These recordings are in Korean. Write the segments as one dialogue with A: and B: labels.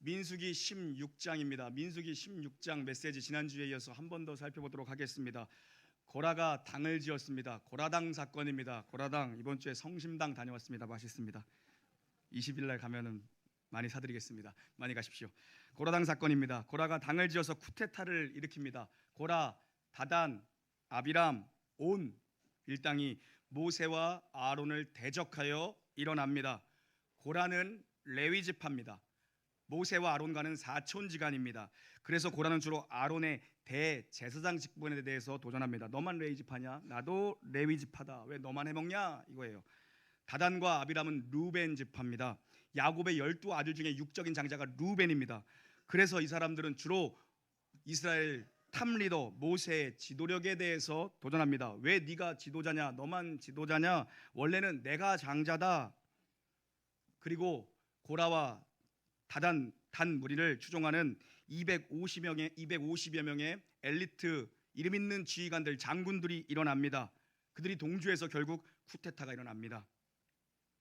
A: 민수기 16장입니다. 민수기 16장 메시지 지난주에 이어서 한 번 더 살펴보도록 하겠습니다. 고라가 당을 지었습니다. 고라당 사건입니다. 고라당 이번 주에 성심당 다녀왔습니다. 맛있습니다. 20일 날 가면은 많이 사드리겠습니다. 많이 가십시오. 고라당 사건입니다. 고라가 당을 지어서 쿠데타를 일으킵니다. 고라, 다단, 아비람, 온 일당이 모세와 아론을 대적하여 일어납니다. 고라는 레위 지파입니다. 모세와 아론과는 사촌지간입니다. 그래서 고라는 주로 아론의 대제사장 직분에 대해서 도전합니다. 너만 레위 지파냐? 나도 레위 지파다. 왜 너만 해먹냐? 이거예요. 다단과 아비람은 루벤 지파입니다. 야곱의 열두 아들 중에 육적인 장자가 루벤입니다. 그래서 이 사람들은 주로 이스라엘 탑 리더 모세의 지도력에 대해서 도전합니다. 왜 네가 지도자냐? 너만 지도자냐? 원래는 내가 장자다. 그리고 고라와 다단 단 무리를 추종하는 250명의 250여 명의 엘리트 이름 있는 지휘관들 장군들이 일어납니다. 그들이 동조해서 결국 쿠데타가 일어납니다.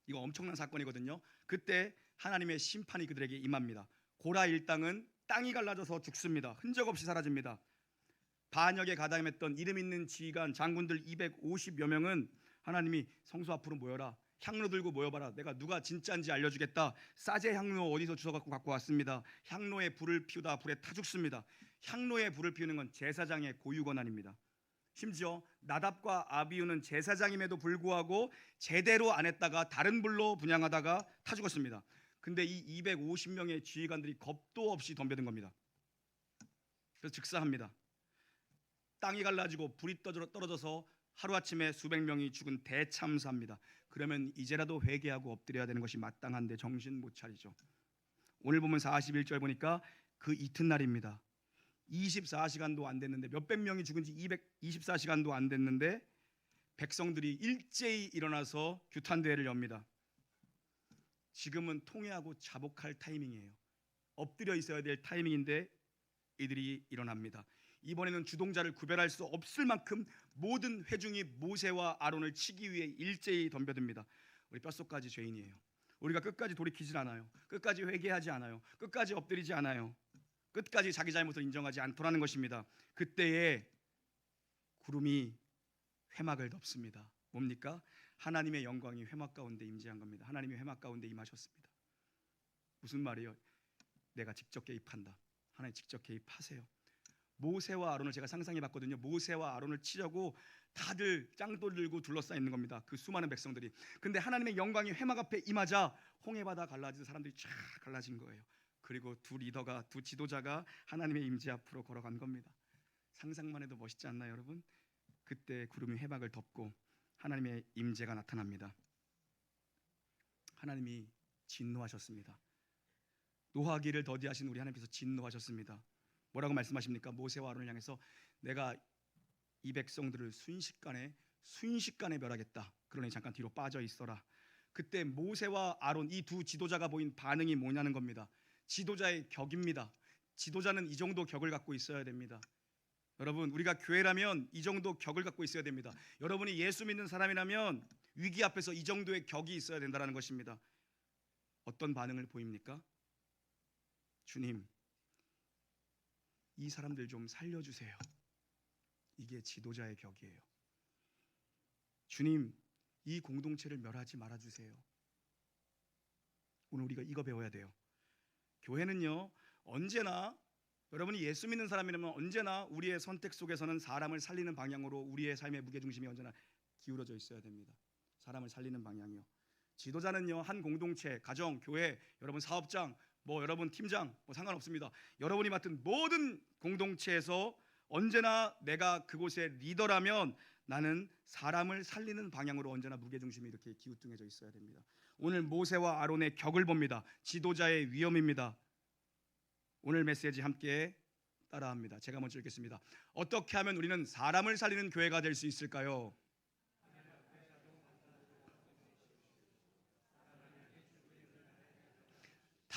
A: 이거 엄청난 사건이거든요. 그때 하나님의 심판이 그들에게 임합니다. 고라 일당은 땅이 갈라져서 죽습니다. 흔적 없이 사라집니다. 반역에 가담했던 이름 있는 지휘관 장군들 250여 명은 하나님이 성소 앞으로 모여라. 향로 들고 모여봐라. 내가 누가 진짜인지 알려주겠다. 싸제 향로 어디서 주워 갖고 왔습니다. 향로에 불을 피우다 불에 타 죽습니다. 향로에 불을 피우는 건 제사장의 고유 권한입니다. 심지어 나답과 아비우는 제사장임에도 불구하고 제대로 안 했다가 다른 불로 분양하다가 타 죽었습니다. 근데 이 250명의 지휘관들이 겁도 없이 덤벼든 겁니다. 그래서 즉사합니다. 땅이 갈라지고 불이 떨어져서 하루아침에 수백 명이 죽은 대참사입니다. 그러면 이제라도 회개하고 엎드려야 되는 것이 마땅한데 정신 못 차리죠. 오늘 보면 41절 보니까 그 이튿날입니다. 24시간도 안 됐는데 몇백 명이 죽은 지 224시간도 안 됐는데 백성들이 일제히 일어나서 규탄 대회를 엽니다. 지금은 통회하고 자복할 타이밍이에요. 엎드려 있어야 될 타이밍인데 이들이 일어납니다. 이번에는 주동자를 구별할 수 없을 만큼 모든 회중이 모세와 아론을 치기 위해 일제히 덤벼듭니다. 우리 뼛속까지 죄인이에요. 우리가 끝까지 돌이키질 않아요. 끝까지 회개하지 않아요. 끝까지 엎드리지 않아요. 끝까지 자기 잘못을 인정하지 않더라는 것입니다. 그때에 구름이 회막을 덮습니다. 뭡니까? 하나님의 영광이 회막 가운데 임재한 겁니다. 하나님이 회막 가운데 임하셨습니다. 무슨 말이에요? 내가 직접 개입한다. 하나님 직접 개입하세요. 모세와 아론을 제가 상상해 봤거든요. 모세와 아론을 치려고 다들 짱돌 들고 둘러싸 있는 겁니다. 그 수많은 백성들이. 근데 하나님의 영광이 회막 앞에 임하자 홍해 바다 갈라지는 사람들이 쫙 갈라진 거예요. 그리고 두 리더가 두 지도자가 하나님의 임재 앞으로 걸어간 겁니다. 상상만 해도 멋있지 않나요, 여러분? 그때 구름이 회막을 덮고 하나님의 임재가 나타납니다. 하나님이 진노하셨습니다. 노하기를 더디하신 우리 하나님께서 진노하셨습니다. 뭐라고 말씀하십니까? 모세와 아론을 향해서 내가 이 백성들을 순식간에 순식간에 멸하겠다. 그러니 잠깐 뒤로 빠져 있어라. 그때 모세와 아론 이 두 지도자가 보인 반응이 뭐냐는 겁니다. 지도자의 격입니다. 지도자는 이 정도 격을 갖고 있어야 됩니다. 여러분, 우리가 교회라면 이 정도 격을 갖고 있어야 됩니다. 여러분이 예수 믿는 사람이라면 위기 앞에서 이 정도의 격이 있어야 된다는 것입니다. 어떤 반응을 보입니까? 주님, 이 사람들 좀 살려주세요. 이게 지도자의 격이에요. 주님, 이 공동체를 멸하지 말아주세요. 오늘 우리가 이거 배워야 돼요. 교회는요, 언제나 여러분이 예수 믿는 사람이라면 언제나 우리의 선택 속에서는 사람을 살리는 방향으로 우리의 삶의 무게중심이 언제나 기울어져 있어야 됩니다. 사람을 살리는 방향이요. 지도자는요, 한 공동체, 가정, 교회, 여러분 사업장, 뭐 여러분 팀장 뭐 상관없습니다. 여러분이 맡은 모든 공동체에서 언제나 내가 그곳의 리더라면 나는 사람을 살리는 방향으로 언제나 무게중심이 이렇게 기우뚱해져 있어야 됩니다. 오늘 모세와 아론의 격을 봅니다. 지도자의 위험입니다. 오늘 메시지 함께 따라합니다. 제가 먼저 읽겠습니다. 어떻게 하면 우리는 사람을 살리는 교회가 될 수 있을까요?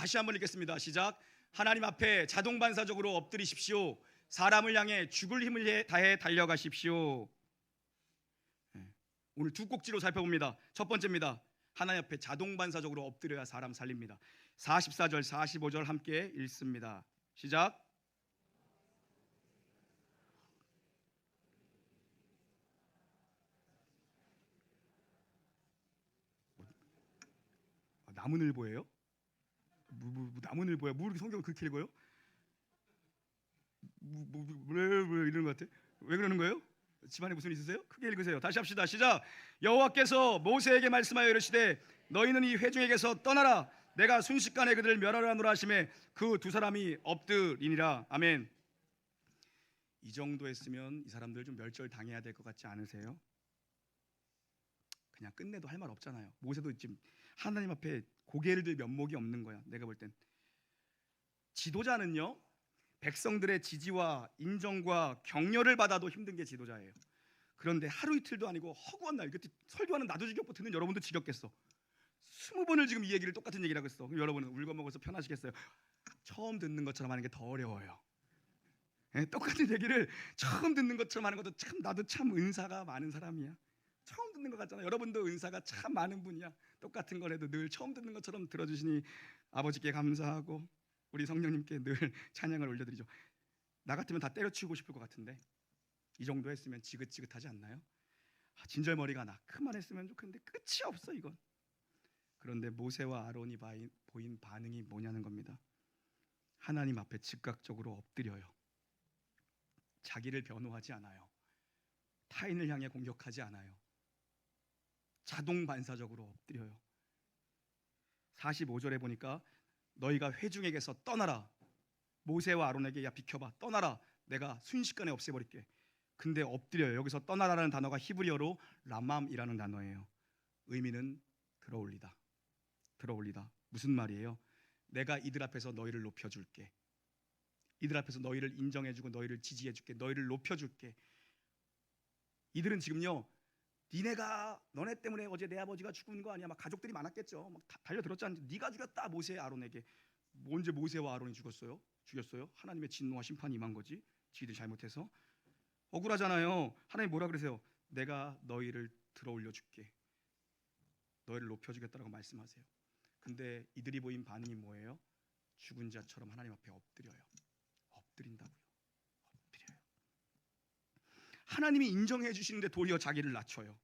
A: 다시 한번 읽겠습니다. 시작. 하나님 앞에 자동 반사적으로 엎드리십시오. 사람을 향해 죽을 힘을 해- 다해 달려가십시오. 네. 오늘 두 꼭지로 살펴봅니다. 첫 번째입니다. 하나님 앞에 자동 반사적으로 엎드려야 사람 살립니다. 44절 45절 함께 읽습니다. 시작. 아, 나무늘보예요? 뭐, 뭐, 뭐 나무늘보야? 뭐 이렇게 성경을 그렇게 읽어요? 뭐, 뭐, 뭐, 왜, 왜 이러는 것 같아? 왜 그러는 거예요? 집안에 무슨 일 있으세요? 크게 읽으세요. 다시 합시다. 시작. 여호와께서 모세에게 말씀하여 이르시되 너희는 이 회중에게서 떠나라. 내가 순식간에 그들을 멸하려 하노라 하심에 그 두 사람이 엎드리니라. 아멘. 이 정도 했으면 이 사람들 좀 멸절 당해야 될 것 같지 않으세요? 그냥 끝내도 할 말 없잖아요. 모세도 지금 하나님 앞에 고개를 들 면목이 없는 거야. 내가 볼 땐. 지도자는요. 백성들의 지지와 인정과 격려를 받아도 힘든 게 지도자예요. 그런데 하루 이틀도 아니고 허구한 날 그때 설교하는 나도 지겹고 듣는 여러분도 지겹겠어. 스무 번을 지금 이 얘기를 똑같은 얘기를 하고 있어. 그럼 여러분은 울고 먹어서 편하시겠어요? 처음 듣는 것처럼 하는 게 더 어려워요. 예, 똑같은 얘기를 처음 듣는 것처럼 하는 것도 참 나도 참 은사가 많은 사람이야. 처음 듣는 것 같잖아. 여러분도 은사가 참 많은 분이야. 똑같은 걸 해도 늘 처음 듣는 것처럼 들어주시니 아버지께 감사하고 우리 성령님께 늘 찬양을 올려드리죠. 나 같으면 다 때려치우고 싶을 것 같은데 이 정도 했으면 지긋지긋하지 않나요? 아, 진절머리가 나 그만 했으면 좋겠는데 끝이 없어 이건. 그런데 모세와 아론이 바인- 보인 반응이 뭐냐는 겁니다. 하나님 앞에 즉각적으로 엎드려요. 자기를 변호하지 않아요. 타인을 향해 공격하지 않아요. 자동 반사적으로 엎드려요. 45절에 보니까 너희가 회중에게서 떠나라. 모세와 아론에게 야 비켜봐. 떠나라. 내가 순식간에 없애버릴게. 근데 엎드려요. 여기서 떠나라는 단어가 히브리어로 라맘이라는 단어예요. 의미는 들어올리다. 들어올리다. 무슨 말이에요? 내가 이들 앞에서 너희를 높여줄게. 이들 앞에서 너희를 인정해주고 너희를 지지해줄게. 너희를 높여줄게. 이들은 지금요. 니네가 너네 때문에 어제 내 아버지가 죽은 거 아니야? 막 가족들이 많았겠죠. 막 다- 달려들었잖아. 네가 죽였다 모세 아론에게. 뭐 언제 모세와 아론이 죽었어요? 죽였어요? 하나님의 진노와 심판이 임한 거지. 지들이 잘못해서 억울하잖아요. 하나님 뭐라 그러세요? 내가 너희를 들어 올려 줄게. 너희를 높여 주겠다라고 말씀하세요. 근데 이들이 보인 반응이 뭐예요? 죽은 자처럼 하나님 앞에 엎드려요. 엎드린다고요. 엎드려요. 하나님이 인정해 주시는데 도리어 자기를 낮춰요.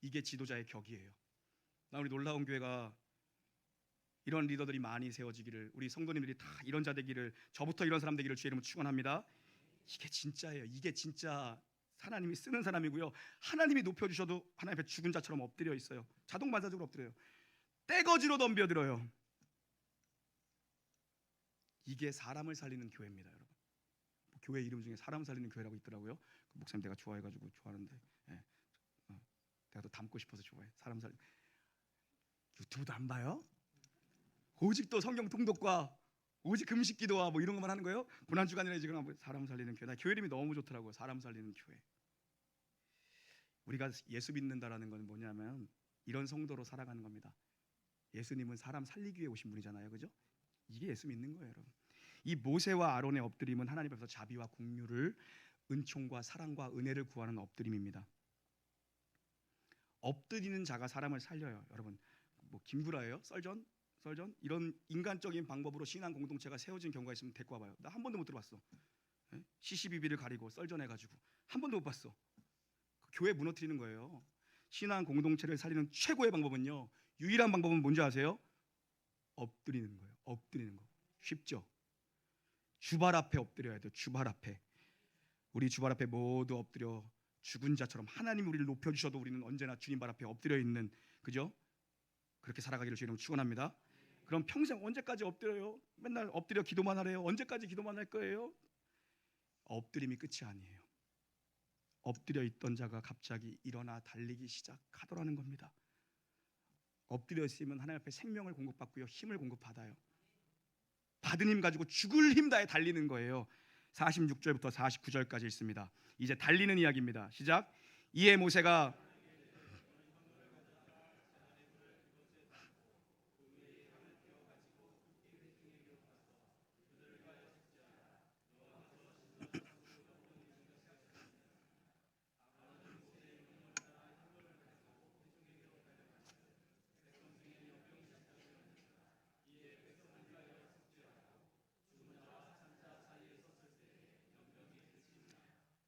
A: 이게 지도자의 격이에요. 나 우리 놀라운 교회가 이런 리더들이 많이 세워지기를 우리 성도님들이 다 이런 자 되기를 저부터 이런 사람 되기를 주의 이름으로 축원합니다. 이게 진짜예요. 이게 진짜 하나님이 쓰는 사람이고요. 하나님이 높여 주셔도 하나님 앞에 죽은 자처럼 엎드려 있어요. 자동 반사적으로 엎드려요. 떼거지로 덤벼들어요. 이게 사람을 살리는 교회입니다, 여러분. 뭐 교회 이름 중에 사람 살리는 교회라고 있더라고요. 그 목사님 내가 좋아해가지고 좋아하는데, 예. 어, 내가 또 닮고 싶어서 좋아해. 사람 살 유튜브도 안 봐요? 오직 또 성경 통독과 오직 금식 기도와 뭐 이런 것만 하는 거예요? 고난 주간이라 지금 뭐 사람 살리는 교회. 나 교회 이름이 너무 좋더라고요. 사람 살리는 교회. 우리가 예수 믿는다라는 건 뭐냐면 이런 성도로 살아가는 겁니다. 예수님은 사람 살리기 위해 오신 분이잖아요. 그죠? 이게 예수 믿는 거예요, 여러분. 이 모세와 아론의 엎드림은 하나님 앞에서 자비와 국류를 은총과 사랑과 은혜를 구하는 엎드림입니다. 엎드리는 자가 사람을 살려요, 여러분. 뭐 김구라예요? 썰전? 썰전? 이런 인간적인 방법으로 신앙 공동체가 세워진 경우가 있으면 데리고 와봐요. 나 한 번도 못 들어봤어. 예? 시시비비를 가리고 썰전해가지고 한 번도 못 봤어. 그 교회 무너뜨리는 거예요. 신앙 공동체를 살리는 최고의 방법은요. 유일한 방법은 뭔지 아세요? 엎드리는 거예요. 엎드리는 거. 쉽죠? 주발 앞에 엎드려야 돼요. 주발 앞에. 우리 주발 앞에 모두 엎드려 죽은 자처럼 하나님 우리를 높여 주셔도 우리는 언제나 주님 발 앞에 엎드려 있는 그죠? 그렇게 살아가기를 주님 축원합니다. 그럼 평생 언제까지 엎드려요? 맨날 엎드려 기도만 하래요. 언제까지 기도만 할 거예요? 엎드림이 끝이 아니에요. 엎드려 있던 자가 갑자기 일어나 달리기 시작하더라는 겁니다. 엎드려 있으면 하나님 앞에 생명을 공급받고요. 힘을 공급받아요. 받은 힘 가지고 죽을 힘 다해 달리는 거예요. 46절부터 49절까지 있습니다. 이제 달리는 이야기입니다. 시작. 이에 모세가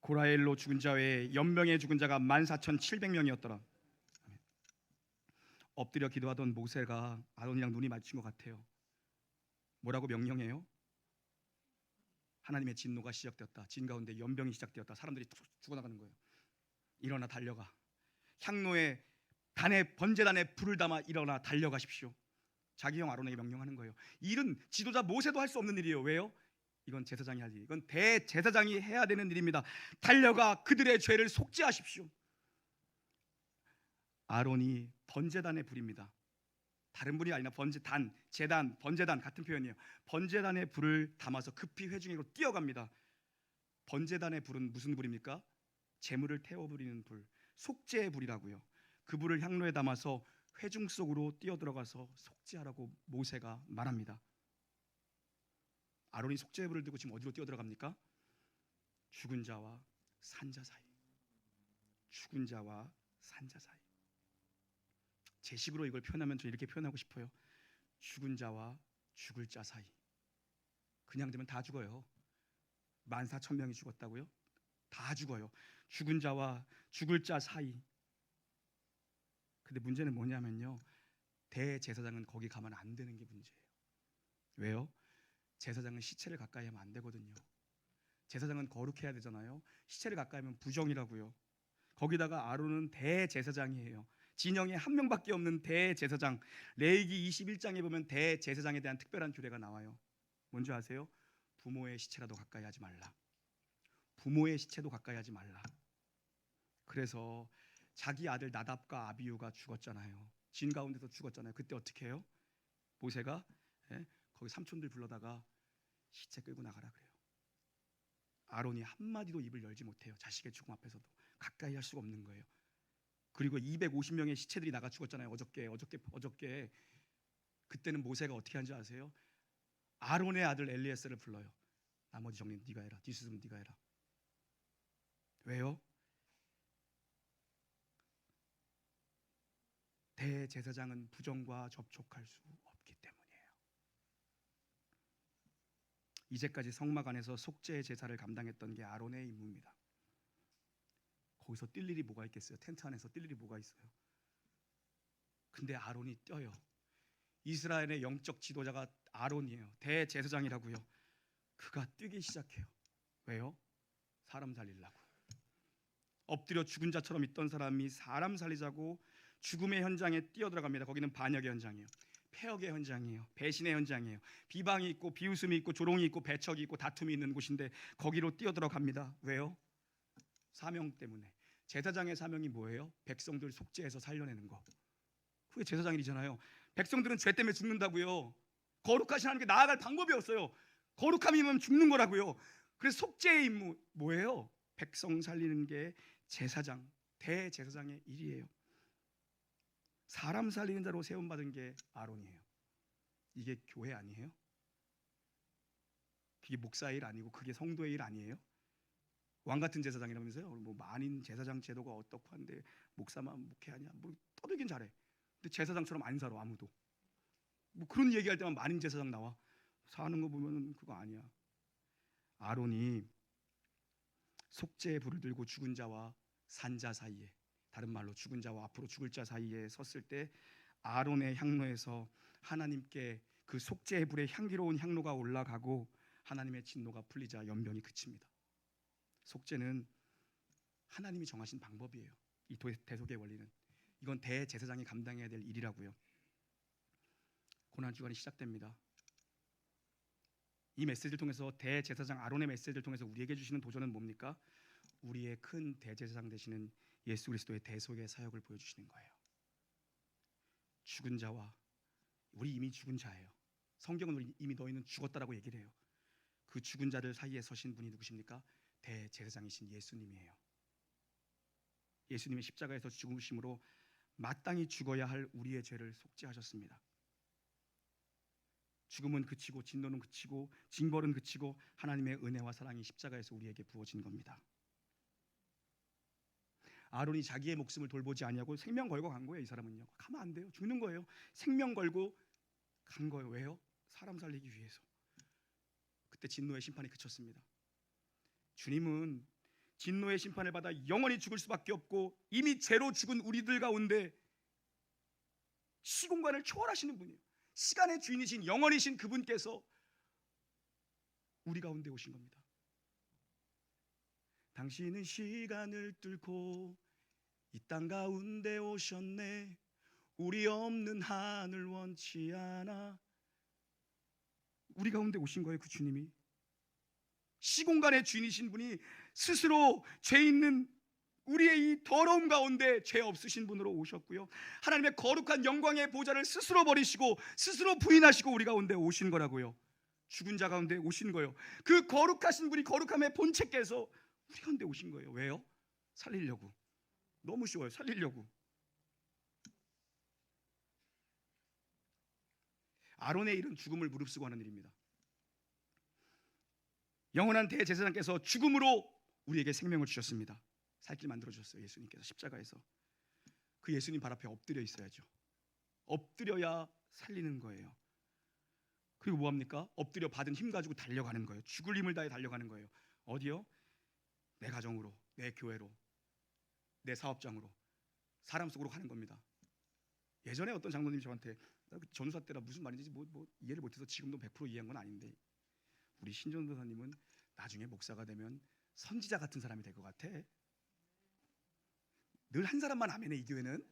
A: 고라엘로 죽은 자 외에 연명의 죽은 자가 14,700명이었더라. 엎드려 기도하던 모세가 아론이랑 눈이 마주친 것 같아요. 뭐라고 명령해요? 하나님의 진노가 시작되었다. 진 가운데 연병이 시작되었다. 사람들이 툭 죽어나가는 거예요. 일어나 달려가. 향로에 단에 번제단에 불을 담아 일어나 달려가십시오. 자기 형 아론에게 명령하는 거예요. 이 일은 지도자 모세도 할 수 없는 일이에요. 왜요? 이건 제사장이 할 일. 이건 대제사장이 해야 되는 일입니다. 달려가 그들의 죄를 속죄하십시오. 아론이 번제단의 불입니다. 다른 불이 아니라 번제단, 제단, 번제단 같은 표현이에요. 번제단의 불을 담아서 급히 회중으로 뛰어갑니다. 번제단의 불은 무슨 불입니까? 재물을 태워 부리는 불, 속죄의 불이라고요. 그 불을 향로에 담아서 회중 속으로 뛰어 들어가서 속죄하라고 모세가 말합니다. 아론이 속죄의 불을 들고 지금 어디로 뛰어 들어갑니까? 죽은 자와 산자 사이. 죽은 자와 산자 사이. 제 식으로 이걸 표현하면 저 이렇게 표현하고 싶어요. 죽은 자와 죽을 자 사이. 그냥 되면 다 죽어요. 만 사천 명이 죽었다고요? 다 죽어요. 죽은 자와 죽을 자 사이. 근데 문제는 뭐냐면요. 대제사장은 거기 가면 안 되는 게 문제예요. 왜요? 제사장은 시체를 가까이 하면 안 되거든요. 제사장은 거룩해야 되잖아요. 시체를 가까이 하면 부정이라고요. 거기다가 아론은 대제사장이에요. 진영에 한 명밖에 없는 대제사장. 레이기 21장에 보면 대제사장에 대한 특별한 규례가 나와요. 뭔지 아세요? 부모의 시체라도 가까이 하지 말라. 부모의 시체도 가까이 하지 말라. 그래서 자기 아들 나답과 아비유가 죽었잖아요. 진 가운데서 죽었잖아요. 그때 어떻게 해요? 모세가 예? 거기 삼촌들 불러다가 시체 끌고 나가라 그래요. 아론이 한 마디도 입을 열지 못해요. 자식의 죽음 앞에서도 가까이 할 수가 없는 거예요. 그리고 250명의 시체들이 나가 죽었잖아요. 어저께 어저께 어저께 그때는 모세가 어떻게 한지 아세요? 아론의 아들 엘리에스를 불러요. 나머지 정리 네가 해라. 뒤수습은 네가 해라. 왜요? 대제사장은 부정과 접촉할 수 때문이에요. 이제까지 성막 안에서 속죄의 제사를 감당했던 게 아론의 임무입니다. 거기서 뛸 일이 뭐가 있겠어요? 텐트 안에서 뛸 일이 뭐가 있어요? 근데 아론이 뛰어요. 이스라엘의 영적 지도자가 아론이에요. 대제사장이라고요. 그가 뛰기 시작해요. 왜요? 사람 살리려고. 엎드려 죽은 자처럼 있던 사람이 사람 살리자고 죽음의 현장에 뛰어들어갑니다. 거기는 반역의 현장이에요. 폐역의 현장이에요. 배신의 현장이에요. 비방이 있고 비웃음이 있고 조롱이 있고 배척이 있고 다툼이 있는 곳인데 거기로 뛰어들어갑니다. 왜요? 사명 때문에. 제사장의 사명이 뭐예요? 백성들 속죄해서 살려내는 거. 그게 제사장 일이잖아요. 백성들은 죄 때문에 죽는다고요. 거룩하신 하나님께 나아갈 방법이 없어요. 거룩함이면 죽는 거라고요. 그래서 속죄의 임무 뭐예요? 백성 살리는 게 제사장, 대제사장의 일이에요. 사람 살리는 자로 세움 받은 게 아론이에요. 이게 교회 아니에요? 그게 목사의 일 아니고 그게 성도의 일 아니에요? 왕 같은 제사장이라면서요? 뭐 만인 제사장 제도가 어떻고 한데 목사만 목회하냐? 뭐 떠들긴 잘해. 근데 제사장처럼 안 살아 아무도. 뭐 그런 얘기할 때만 만인 제사장 나와. 사는 거 보면은 그거 아니야. 아론이 속죄의 불을 들고 죽은 자와 산자 사이에 다른 말로 죽은 자와 앞으로 죽을 자 사이에 섰을 때 아론의 향로에서 하나님께 그 속죄의 불의 향기로운 향로가 올라가고 하나님의 진노가 풀리자 연병이 그칩니다. 속죄는 하나님이 정하신 방법이에요. 이 대속의 원리는 이건 대제사장이 감당해야 될 일이라고요. 고난 주간이 시작됩니다. 이 메시지를 통해서 대제사장 아론의 메시지를 통해서 우리에게 주시는 도전은 뭡니까? 우리의 큰 대제사장 되시는 예수 그리스도의 대속의 사역을 보여주시는 거예요. 죽은 자와 우리 이미 죽은 자예요. 성경은 우리 이미 너희는 죽었다라고 얘기를 해요. 그 죽은 자들 사이에 서신 분이 누구십니까? 대제사장이신 예수님이에요. 예수님의 십자가에서 죽으심으로 마땅히 죽어야 할 우리의 죄를 속죄하셨습니다. 죽음은 그치고 진노는 그치고 징벌은 그치고 하나님의 은혜와 사랑이 십자가에서 우리에게 부어진 겁니다. 아론이 자기의 목숨을 돌보지 아니하고 생명 걸고 간 거예요. 이 사람은요. 가면 안 돼요. 죽는 거예요. 생명 걸고 간 거예요. 왜요? 사람 살리기 위해서. 그때 진노의 심판이 그쳤습니다. 주님은 진노의 심판을 받아 영원히 죽을 수밖에 없고 이미 죄로 죽은 우리들 가운데 시공간을 초월하시는 분이에요. 시간의 주인이신 영원이신 그분께서 우리 가운데 오신 겁니다. 당신은 시간을 뚫고 이 땅 가운데 오셨네. 우리 없는 하늘 원치 않아. 우리 가운데 오신 거예요, 그 주님이. 시공간의 주인이신 분이 스스로 죄 있는 우리의 이 더러움 가운데 죄 없으신 분으로 오셨고요. 하나님의 거룩한 영광의 보좌를 스스로 버리시고 스스로 부인하시고 우리 가운데 오신 거라고요. 죽은 자 가운데 오신 거예요. 그 거룩하신 분이 거룩함의 본체께서 우리 가운데 오신 거예요. 왜요? 살리려고. 너무 쉬워요. 살리려고. 아론의 일은 죽음을 무릅쓰고 하는 일입니다. 영원한 대제사장께서 죽음으로 우리에게 생명을 주셨습니다. 살길 만들어 주셨어요. 예수님께서 십자가에서 그 예수님 발 앞에 엎드려 있어야죠. 엎드려야 살리는 거예요. 그리고 뭐 합니까? 엎드려 받은 힘 가지고 달려가는 거예요. 죽을 힘을 다해 달려가는 거예요. 어디요? 내 가정으로, 내 교회로, 내 사업장으로, 사람 속으로 가는 겁니다. 예전에 어떤 장로님이 저한테 나그 전우사 때라 무슨 말인지 뭐, 뭐 이해를 못해서 지금도 100% 이해한 건 아닌데 우리 신전도사님은 나중에 목사가 되면 선지자 같은 사람이 될 것 같아. 늘 한 사람만 아멘해 이 교회는.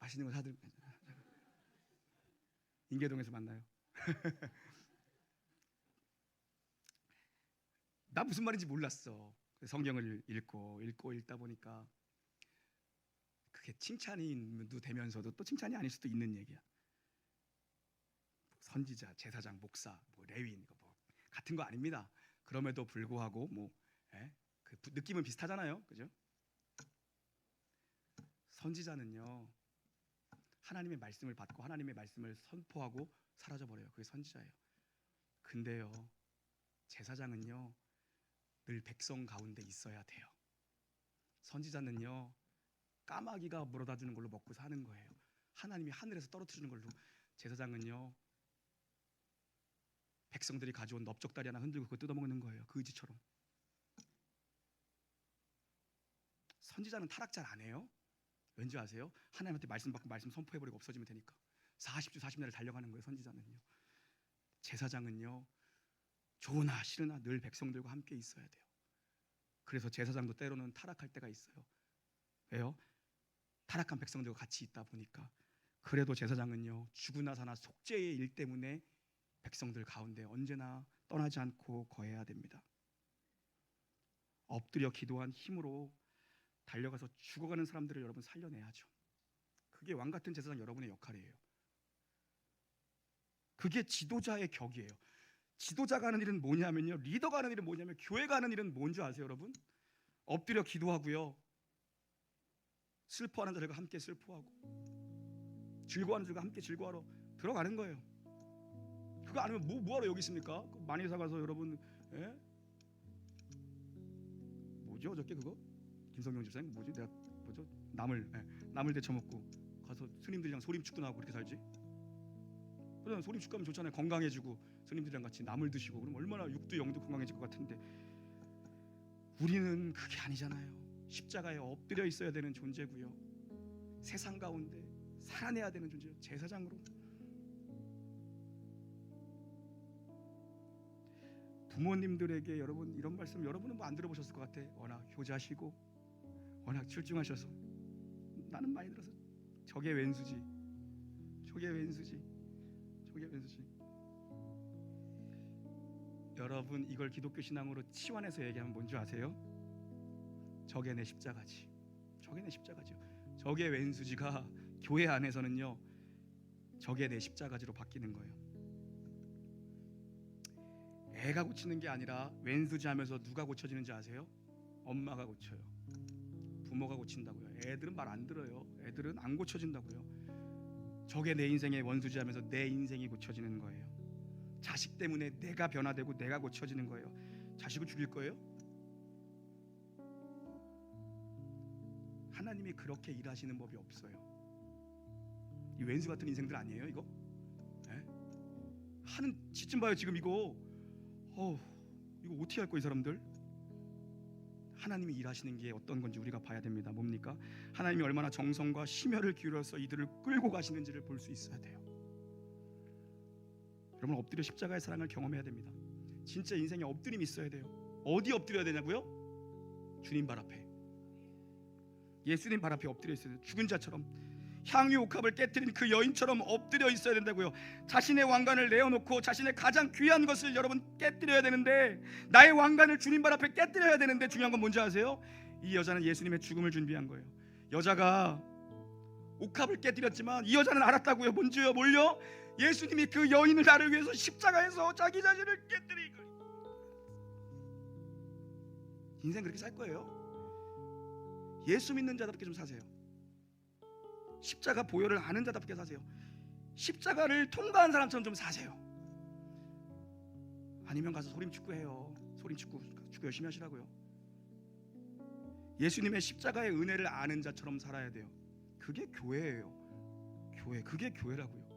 A: 맛있는 거 사들. 인계동에서 만나요. 나 무슨 말인지 몰랐어. 성경을 읽고 읽고 읽다 보니까 그게 칭찬이 되면서도 또 칭찬이 아닐 수도 있는 얘기야. 선지자, 제사장, 목사, 뭐 레위인 뭐 같은 거 아닙니다. 그럼에도 불구하고 뭐 예? 느낌은 비슷하잖아요, 그죠? 선지자는요 하나님의 말씀을 받고 하나님의 말씀을 선포하고 사라져 버려요. 그게 선지자예요. 근데요 제사장은요 늘 백성 가운데 있어야 돼요. 선지자는요 까마귀가 물어다 주는 걸로 먹고 사는 거예요. 하나님이 하늘에서 떨어뜨리는 걸로 제사장은요 백성들이 가져온 넓적다리 하나 흔들고 그거 뜯어먹는 거예요. 그 의지처럼. 선지자는 타락 잘 안 해요. 왠지 아세요? 하나님한테 말씀 받고 말씀 선포해버리고 없어지면 되니까 40주 40년을 달려가는 거예요. 선지자는요. 제사장은요. 좋으나 싫으나 늘 백성들과 함께 있어야 돼요. 그래서 제사장도 때로는 타락할 때가 있어요. 왜요? 타락한 백성들과 같이 있다 보니까 그래도 제사장은요 죽으나 사나 속죄의 일 때문에 백성들 가운데 언제나 떠나지 않고 거해야 됩니다. 엎드려 기도한 힘으로 달려가서 죽어가는 사람들을 여러분 살려내야죠. 그게 왕 같은 제사장 여러분의 역할이에요. 그게 지도자의 격이에요. 지도자가 하는 일은 뭐냐면요. 리더가 하는 일은 뭐냐면 교회가 하는 일은 뭔지 아세요, 여러분? 엎드려 기도하고요. 슬퍼하는 자들과 함께 슬퍼하고 즐거워하는 자들과 함께 즐거워하러 들어가는 거예요. 그거 아니면 뭐 뭐하러 여기 있습니까? 그 많이 사가서 여러분 예? 뭐죠 어저께 그거 김성경 집사님 뭐지 내가 뭐죠 나물 예, 나물 데쳐 먹고 가서 스님들이랑 소림 축구 나고 그렇게 살지? 그러면 소림 축구하면 좋잖아요 건강해지고 스님들이랑 같이 나물 드시고 그럼 얼마나 육도 영도 건강해질 것 같은데 우리는 그게 아니잖아요 십자가에 엎드려 있어야 되는 존재고요 세상 가운데 살아내야 되는 존재 제사장으로 부모님들에게 여러분 이런 말씀 여러분은 뭐 안 들어보셨을 것 같아. 워낙 효자시고 워낙 출중하셔서 나는 많이 들어서 저게 왼수지. 저게 왼수지. 저게 왼수지. 여러분 이걸 기독교 신앙으로 치환해서 얘기하면 뭔지 아세요? 저게 내 십자가지. 저게 내 십자가지요. 저게 왼수지가 교회 안에서는요. 저게 내 십자가지로 바뀌는 거예요. 애가 고치는 게 아니라 왼수지 하면서 누가 고쳐지는지 아세요? 엄마가 고쳐요. 부모가 고친다고요. 애들은 말 안 들어요. 애들은 안 고쳐진다고요. 저게 내 인생의 원수지 하면서 내 인생이 고쳐지는 거예요. 자식 때문에 내가 변화되고 내가 고쳐지는 거예요. 자식을 죽일 거예요? 하나님이 그렇게 일하시는 법이 없어요. 이 왼수 같은 인생들 아니에요, 이거? 예? 하는 지금 봐요, 지금 이거. 어, 이거 어떻게 할 거야 이 사람들? 하나님이 일하시는 게 어떤 건지 우리가 봐야 됩니다. 뭡니까? 하나님이 얼마나 정성과 심혈을 기울여서 이들을 끌고 가시는지를 볼 수 있어야 돼요. 여러분 엎드려 십자가의 사랑을 경험해야 됩니다. 진짜 인생에 엎드림이 있어야 돼요. 어디 엎드려야 되냐고요? 주님 발 앞에. 예수님 발 앞에 엎드려 있어야 돼요. 죽은 자처럼 향유 옥합을 깨뜨린 그 여인처럼 엎드려 있어야 된다고요. 자신의 왕관을 내어놓고 자신의 가장 귀한 것을 여러분 깨뜨려야 되는데 나의 왕관을 주님 발 앞에 깨뜨려야 되는데 중요한 건 뭔지 아세요? 이 여자는 예수님의 죽음을 준비한 거예요. 여자가 옥합을 깨뜨렸지만 이 여자는 알았다고요. 뭔지요? 뭘요? 예수님이 그 여인을 나를 위해서 십자가에서 자기 자신을 거예요. 인생 그렇게 살 거예요. 예수 믿는 자답게 좀 사세요. 십자가 보혈을 아는 자답게 사세요. 십자가를 통과한 사람처럼 좀 사세요. 아니면 가서 소림 축구 해요. 소림 축구 축구 열심히 하시라고요. 예수님의 십자가의 은혜를 아는 자처럼 살아야 돼요. 그게 교회예요. 교회. 그게 교회라고요.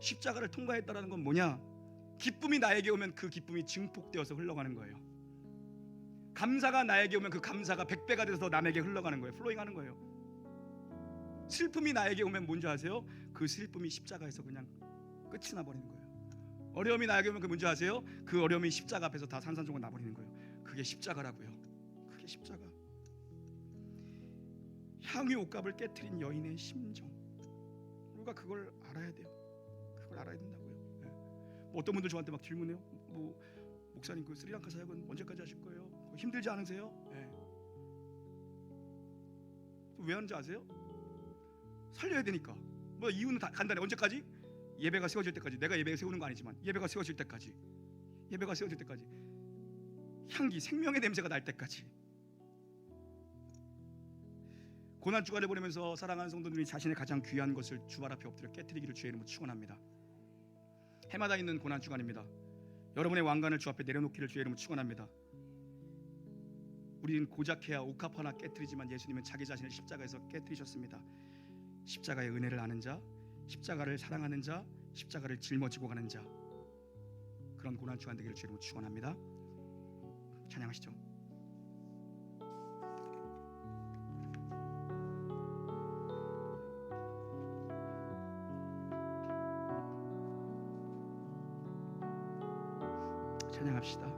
A: 십자가를 통과했다라는 건 뭐냐? 기쁨이 나에게 오면 그 기쁨이 증폭되어서 흘러가는 거예요. 감사가 나에게 오면 그 감사가 백배가 돼서 남에게 흘러가는 거예요. 플로잉하는 거예요. 슬픔이 나에게 오면 뭔지 아세요? 그 슬픔이 십자가에서 그냥 끝이 나버리는 거예요. 어려움이 나에게 오면 그 뭔지 아세요? 그 어려움이 십자가 앞에서 다 산산조각 나버리는 거예요. 그게 십자가라고요. 그게 십자가. 향유 옥갑을 깨뜨린 여인의 심정. 우리가 그걸 알아야 돼요. 그걸 알아야 된다고요. 예. 뭐 어떤 분들 저한테 막 질문해요. 뭐 목사님 그 스리랑카 사역은 언제까지 하실 거예요? 그거 힘들지 않으세요? 예. 왜 하는지 아세요? 살려야 되니까. 뭐 이유는 다 간단해. 언제까지? 예배가 세워질 때까지. 내가 예배 세우는 거 아니지만 예배가 세워질 때까지. 예배가 세워질 때까지. 향기, 생명의 냄새가 날 때까지. 고난 주간을 보내면서 사랑하는 성도들이 자신의 가장 귀한 것을 주발 앞에 엎드려 깨뜨리기를 주의 이름으로 축원합니다. 해마다 있는 고난 주간입니다. 여러분의 왕관을 주 앞에 내려놓기를 주의 이름으로 축원합니다. 우리는 고작 해야 옥합 하나 깨뜨리지만 예수님은 자기 자신을 십자가에서 깨뜨리셨습니다. 십자가의 은혜를 아는 자, 십자가를 사랑하는 자, 십자가를 짊어지고 가는 자 그런 고난 주간 되기를 주의 이름으로 축원합니다. 찬양하시죠. 찬양합시다.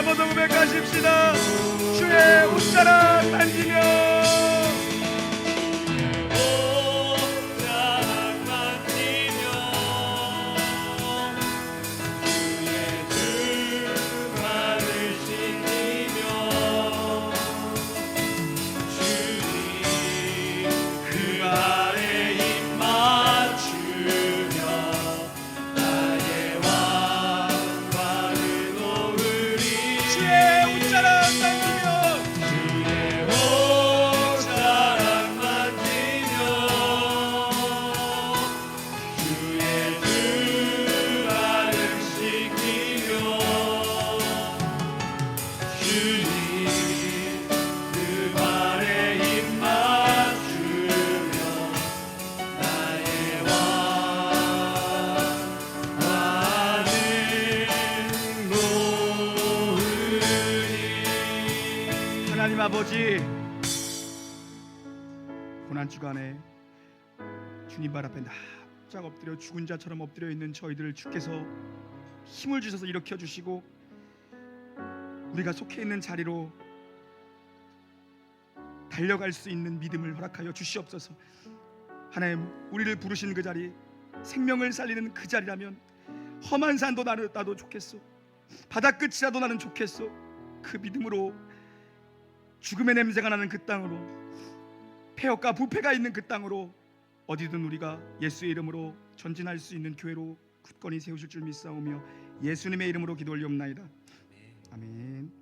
B: 한번 더 고백하십시다. 주의 옷자락 만지며 아버지 고난 주간에 주님 발 앞에 납작 엎드려 죽은 자처럼 엎드려 있는 저희들을 주께서 힘을 주셔서 일으켜 주시고 우리가 속해 있는 자리로 달려갈 수 있는 믿음을 허락하여 주시옵소서. 하나님 우리를 부르신 그 자리 생명을 살리는 그 자리라면 험한 산도 나도, 좋겠소. 바다 끝이라도 나는 좋겠소. 그 믿음으로 죽음의 냄새가 나는 그 땅으로 폐역과 부패가 있는 그 땅으로 어디든 우리가 예수의 이름으로 전진할 수 있는 교회로 굳건히 세우실 줄 믿사오며 예수님의 이름으로 기도 올리옵나이다. 아멘.